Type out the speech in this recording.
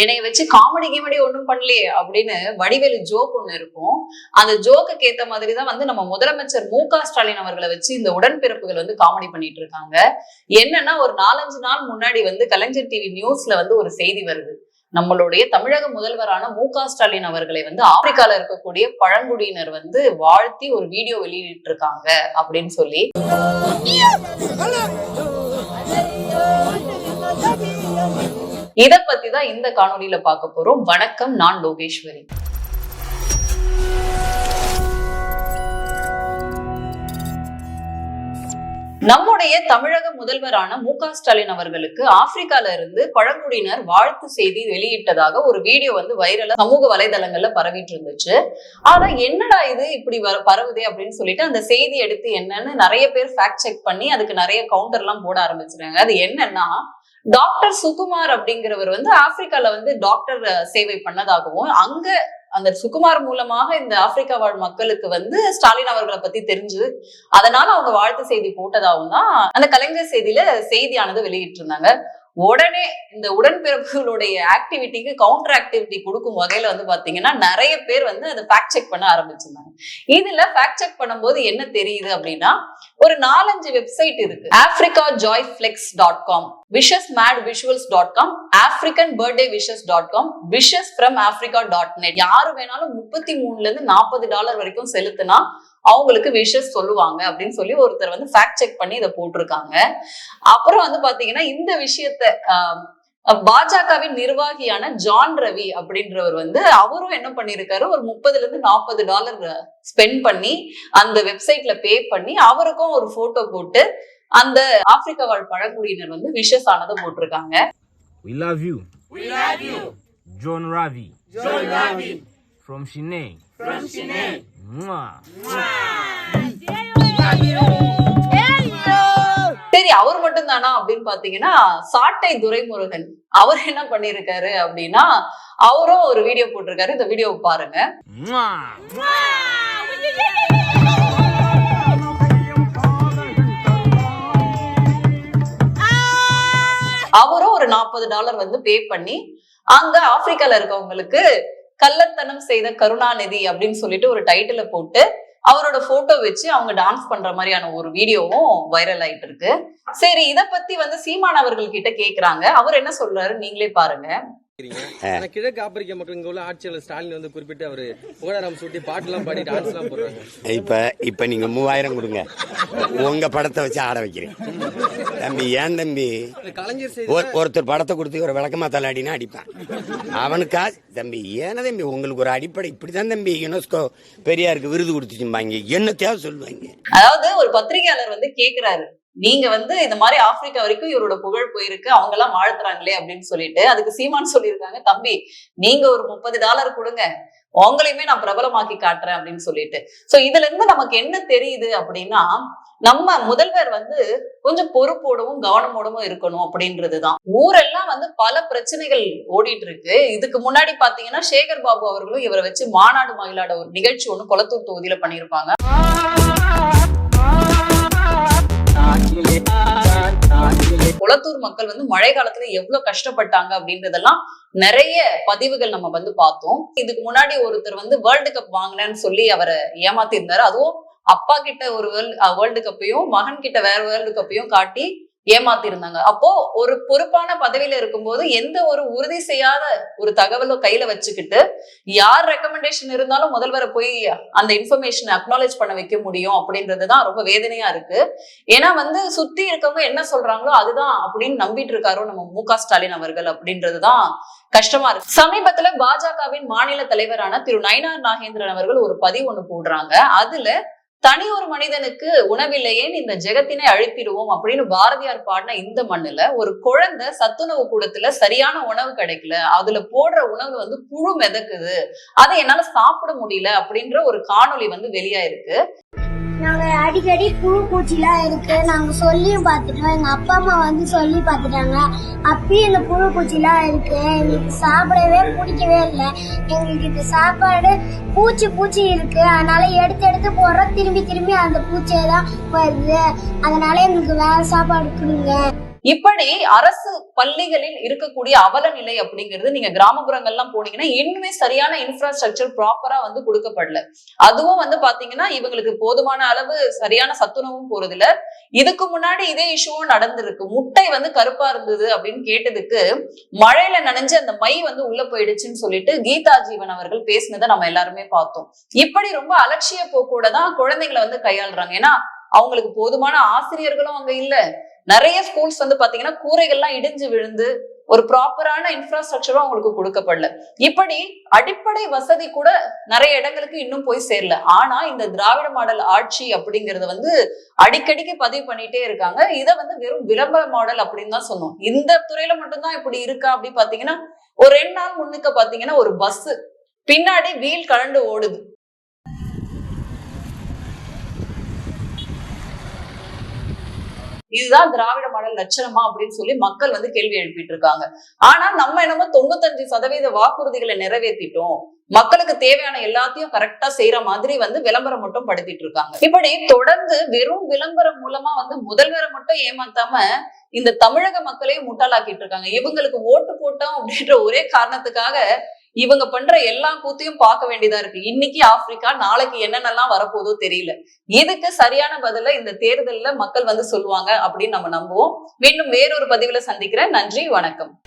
என்னைய வச்சு காமெடி கிமெடி ஒண்ணும் பண்ணலையே அப்படின்னு வடிவேலு ஜோக் ஒன்று இருக்கும். அந்த ஜோக்குக்கு ஏத்த மாதிரி தான் வந்து நம்ம முதலமைச்சர் மு க ஸ்டாலின் அவர்களை வச்சு இந்த உடன்பிறப்புகள் வந்து காமெடி பண்ணிட்டு இருக்காங்க. என்னன்னா ஒரு நாலஞ்சு நாள் முன்னாடி வந்து கலைஞர் டிவி நியூஸ்ல வந்து ஒரு செய்தி வருது. நம்மளுடைய தமிழக முதல்வரான மு க ஸ்டாலின் அவர்களை வந்து ஆப்பிரிக்கால இருக்கக்கூடிய பழங்குடியினர் வந்து வாழ்த்தி ஒரு வீடியோ வெளியிட்டு இருக்காங்க அப்படின்னு சொல்லி. இத பத்தி தான் இந்த காணொலியில பார்க்க போறோம். வணக்கம் நான் லோகேஸ்வரி. நம்முடைய தமிழக முதல்வரான மு க ஸ்டாலின் அவர்களுக்கு ஆப்பிரிக்கால இருந்து பழங்குடியினர் வாழ்த்து செய்தி வெளியிட்டதாக ஒரு வீடியோ வந்து வைரலா சமூக வலைதளங்கள்ல பரவிட்டு இருந்துச்சு. ஆனா என்னடா இது இப்படி வர- பரவுதே அப்படின்னு சொல்லிட்டு அந்த செய்தி எடுத்து என்னன்னு நிறைய பேர் ஃபேக்ட் செக் பண்ணி அதுக்கு நிறைய கவுண்டர் எல்லாம் போட ஆரம்பிச்சிருக்காங்க அது என்னன்னா டாக்டர் சுகுமார் அப்படிங்கிறவர் வந்து ஆப்பிரிக்கால வந்து டாக்டர் சேவை பண்ணதாகவும் அங்க அந்த சுகுமார் மூலமாக இந்த ஆப்பிரிக்கா வாழ் மக்களுக்கு வந்து ஸ்டாலின் அவர்களை பத்தி தெரிஞ்சு அதனால அவங்க வாழ்த்து செய்தி போட்டதாகவும் தான் அந்த கலைஞர் செய்தியில செய்தியானது வெளியிட்டிருந்தாங்க. உடனே இந்த உடன்பிறப்புகளுடைய ஆக்டிவிட்டிக்கு கவுண்டர் ஆக்டிவிட்டி கொடுக்கும் வகையில வந்து பாத்தீங்கன்னா நிறைய பேர் வந்து அதை ஃபேக்ட் செக் பண்ண ஆரம்பிச்சிருந்தாங்க. இதுல ஃபேக்ட் செக் பண்ணும்போது என்ன தெரியுது அப்படின்னா ஒரு நாலஞ்சு வெப்சைட் இருக்கு. Africa joy flex dot com wishes made visuals dot com African birthday wishes dot com wishes from Africa dot net யாரு வேணாலும் முப்பத்தி மூணுல இருந்து நாற்பது டாலர் வரைக்கும் செலுத்தினா அவங்களுக்கு விஷஸ் சொல்லுவாங்க அப்படின்னு சொல்லி ஒருத்தர் வந்து ஃபேக்ட் செக் பண்ணி இதை போட்டிருக்காங்க அப்புறம் வந்து பாத்தீங்கன்னா இந்த விஷயத்த ஆஹ், பாஜகவின் நிர்வாகியான ஜான் ரவி அப்படின்றவர் வந்து அவரும் என்ன பண்ணிருக்காரு ஒரு முப்பதுல இருந்து நாற்பது டாலர் ஸ்பெண்ட் பண்ணி அந்த வெப்சைட்ல பே பண்ணி அவருக்கும் ஒரு போட்டோ போட்டு அந்த ஆப்பிரிக்கா வாழ் பழங்குடியினர் வந்து விஷஸ் ஆனதை போட்டிருக்காங்க We love you. We love you. John Ravi. John Ravi. From Shine. From Chennai. சரி அவர் மட்டும் தானா அப்படின்னு பாத்தீங்கன்னா சாட்டை துரைமுருகன். அவர் என்ன பண்ணிருக்காரு அப்படின்னா அவரும் ஒரு வீடியோ போட்டிருக்காரு. இந்த வீடியோவை பாருங்க. அவரும் ஒரு நாற்பது டாலர் வந்து பே பண்ணி அங்க ஆப்பிரிக்கால இருக்கவங்களுக்கு கள்ளத்தனம் செய்த கருணாநிதி அப்படின்னு சொல்லிட்டு ஒரு டைட்டில போட்டு அவரோட போட்டோ வச்சு அவங்க டான்ஸ் பண்ற மாதிரியான ஒரு வீடியோவும் வைரல் ஆயிட்டு இருக்கு. சரி இத பத்தி வந்து சீமான் அவர்கள் கிட்ட கேக்குறாங்க. அவர் என்ன சொல்றாரு? நீங்களே பாருங்க. கிழக்கு ஆப்பிரிக்க மக்கள் இங்க உள்ள ஆட்சியாளர் ஸ்டாலின் வந்து குறிப்பிட்டு அவரு புகழாரம் சூட்டி பாட்டுலாம் பாடி டான்ஸ் எல்லாம் போடுறாங்க. இப்ப இப்ப நீங்க மூவாயிரம் கொடுங்க. உங்க படத்தை வச்சு ஆட வைக்கிறேன். தம்பி ஏன் தம்பி? கலைஞர் செய்தி ஒரு- ஒருத்தர் படத்தை கொடுத்து ஒரு விளக்கமா தள்ளாடினா அடிப்பேன். அவனுக்கா? தம்பி ஏன தம்பி? உங்களுக்கு ஒரு அடிப்படை இப்படிதான் தம்பி யுனெஸ்கோ பெரியாருக்கு விருது கொடுத்துச்சும்பாங்க. என்ன தேவை சொல்லுவாங்க. அதாவது ஒரு பத்திரிகையாளர் வந்து கேக்குறாரு. நீங்க வந்து இந்த மாதிரி ஆப்பிரிக்கா வரைக்கும் இவரோட புகழ் போயிருக்கு அவங்க எல்லாம் வாழ்த்துறாங்களே அப்படின்னு சொல்லிட்டு அதுக்கு சீமான் சொல்லியிருக்காங்க தம்பி நீங்க ஒரு முப்பது டாலர் கொடுங்க உங்களையுமே நான் பிரபலமாக்கி காட்டுறேன் அப்படின்னு சொல்லிட்டு. சோ இதுல இருந்து நமக்கு என்ன தெரியுது அப்படின்னா நம்ம முதல்வர் வந்து கொஞ்சம் பொறுப்போடவும் கவனமோடவும் இருக்கணும் அப்படின்றதுதான். ஊரெல்லாம் வந்து பல பிரச்சனைகள் ஓடிட்டு இருக்கு இதுக்கு முன்னாடி பாத்தீங்கன்னா சேகர் பாபு அவர்களும் இவரை வச்சு மாநாடு மயிலாட ஒரு நிகழ்ச்சி ஒண்ணு கொளத்தூர் தொகுதியில பண்ணியிருப்பாங்க. குளத்தூர் மக்கள் வந்து மழை காலத்துல எவ்வளவு கஷ்டப்பட்டாங்க அப்படின்றதெல்லாம் நிறைய பதிவுகள் நம்ம வந்து பார்த்தோம். இதுக்கு முன்னாடி ஒருத்தர் வந்து வேர்ல்டு கப் வாங்கினேன்னு சொல்லி அவரை ஏமாத்தி இருந்தாரு அதுவும் அப்பா கிட்ட ஒரு வேர்ல்டு கப்பையும் மகன் கிட்ட வேற வேர்ல்டு கப்பையும் காட்டி ஏமாத்தி இருந்தாங்க அப்போ ஒரு பொறுப்பான பதவியில இருக்கும்போது எந்த ஒரு உறுதி செய்யாத ஒரு தகவலோ கையில வச்சுக்கிட்டு யார் ரெக்கமெண்டேஷன் இருந்தாலும் முதல்வரை போய் அந்த இன்ஃபர்மேஷன் அக்னாலேஜ் பண்ண வைக்க முடியும் அப்படின்றதுதான் ரொம்ப வேதனையா இருக்கு. ஏன்னா வந்து சுத்தி இருக்கவங்க என்ன சொல்றாங்களோ அதுதான் அப்படின்னு நம்பிட்டு இருக்காரோ நம்ம மு க ஸ்டாலின் அவர்கள் அப்படின்றதுதான் கஷ்டமா இருக்கு. சமீபத்துல பாஜகவின் மாநில தலைவரான திரு நயினார் நாகேந்திரன் அவர்கள் ஒரு பதிவு ஒண்ணு போடுறாங்க. அதுல தனி ஒரு மனிதனுக்கு உணவில்லையே இந்த ஜெகத்தினை அழித்திடுவோம் அப்படின்னு பாரதியார் பாடின இந்த மண்ணுல ஒரு குழந்தை சத்துணவு கூடத்துல சரியான உணவு கிடைக்கல. அதுல போடுற உணவு வந்து புழு மிதக்குது. அதை என்னால சாப்பிட முடியல அப்படின்ற ஒரு காணொளி வந்து வெளியாயிருக்கு. நாங்க அடிக்கடி புழு பூச்சிலாம் இருக்கு நாங்க சொல்லியும் பார்த்துட்டோம். எங்க அப்பா அம்மா வந்து சொல்லி பார்த்துட்டாங்க. அப்பயும் இந்த புழு பூச்சிலாம் இருக்கு. எங்களுக்கு சாப்பிடவே பிடிக்கவே இல்லை. எங்களுக்கு இந்த சாப்பாடு பூச்சி பூச்சி இருக்கு. அதனால எடுத்து எடுத்து போடுறோம். திரும்பி திரும்பி அந்த பூச்சியை தான் வருது. அதனால எங்களுக்கு வேற சாப்பாடு கொடுங்க. இப்படி அரசு பள்ளிகளில் இருக்கக்கூடிய அவல நிலை அப்படிங்கிறது நீங்க கிராமப்புறங்கள்லாம் போனீங்கன்னா இன்னுமே சரியான இன்ஃப்ராஸ்ட்ரக்சர் ப்ராப்பரா வந்து கொடுக்கப்படல. அதுவும் வந்து பாத்தீங்கன்னா இவங்களுக்கு போதுமான அளவு சரியான சத்துணவும் போறது இல்ல இதுக்கு முன்னாடி இதே இஷ்யூவும் நடந்திருக்கு. முட்டை வந்து கருப்பா இருந்தது அப்படின்னு கேட்டதுக்கு மழையில நனைஞ்சு அந்த மை வந்து உள்ள போயிடுச்சுன்னு சொல்லிட்டு கீதா ஜீவன் அவர்கள் பேசினதை நம்ம எல்லாருமே பார்த்தோம். இப்படி ரொம்ப அலட்சிய போக்கோட தான் குழந்தைங்களை வந்து கையாளுறாங்க. ஏன்னா அவங்களுக்கு போதுமான ஆசிரியர்களும் அங்க இல்ல. நிறைய ஸ்கூல்ஸ் வந்து பாத்தீங்கன்னா கூரைகள்லாம் இடிஞ்சு விழுந்து ஒரு ப்ராப்பரான இன்ஃப்ராஸ்ட்ரக்சரும் அவங்களுக்கு கொடுக்கப்படல. இப்படி அடிப்படை வசதி கூட நிறைய இடங்களுக்கு இன்னும் போய் சேரல. ஆனா இந்த திராவிட மாடல் ஆட்சி அப்படிங்கறத வந்து அடிக்கடிக்கு பதிவு பண்ணிட்டே இருக்காங்க. இதை வந்து வெறும் விளம்பர மாடல் அப்படின்னு தான் சொன்னோம். இந்த துறையில மட்டும்தான் இப்படி இருக்கா அப்படின்னு பாத்தீங்கன்னா ஒரு ரெண்டு நாள் முன்னுக்கு பாத்தீங்கன்னா ஒரு பஸ் பின்னாடி வீல் கலண்டு ஓடுது. இதுதான் திராவிட மாடல் லட்சணமா அப்படின்னு சொல்லி மக்கள் வந்து கேள்வி எழுப்பிட்டு இருக்காங்க. ஆனா நம்ம என்னமோ தொண்ணூத்தஞ்சு சதவீத வாக்குறுதிகளை நிறைவேற்றிட்டோம் மக்களுக்கு தேவையான எல்லாத்தையும் கரெக்டா செய்யற மாதிரி வந்து விளம்பரம் மட்டும் படுத்திட்டு இருக்காங்க. இப்படி தொடர்ந்து வெறும் விளம்பரம் மூலமா வந்து முதல்வரை மட்டும் ஏமாத்தாம இந்த தமிழக மக்களையும் முட்டாளாக்கிட்டு இருக்காங்க. இவங்களுக்கு ஓட்டு போட்டோம் அப்படின்ற ஒரே காரணத்துக்காக இவங்க பண்ற எல்லா கூத்தையும் பார்க்க வேண்டியதா இருக்கு. இன்னைக்கு ஆப்பிரிக்கா நாளைக்கு என்னென்னலாம் வரப்போதோ தெரியல. இதுக்கு சரியான பதில இந்த தேர்தல்ல மக்கள் வந்து சொல்லுவாங்க அப்படின்னு நம்ம நம்புவோம். மீண்டும் வேறொரு பதிவுல சந்திக்கிறேன். நன்றி வணக்கம்.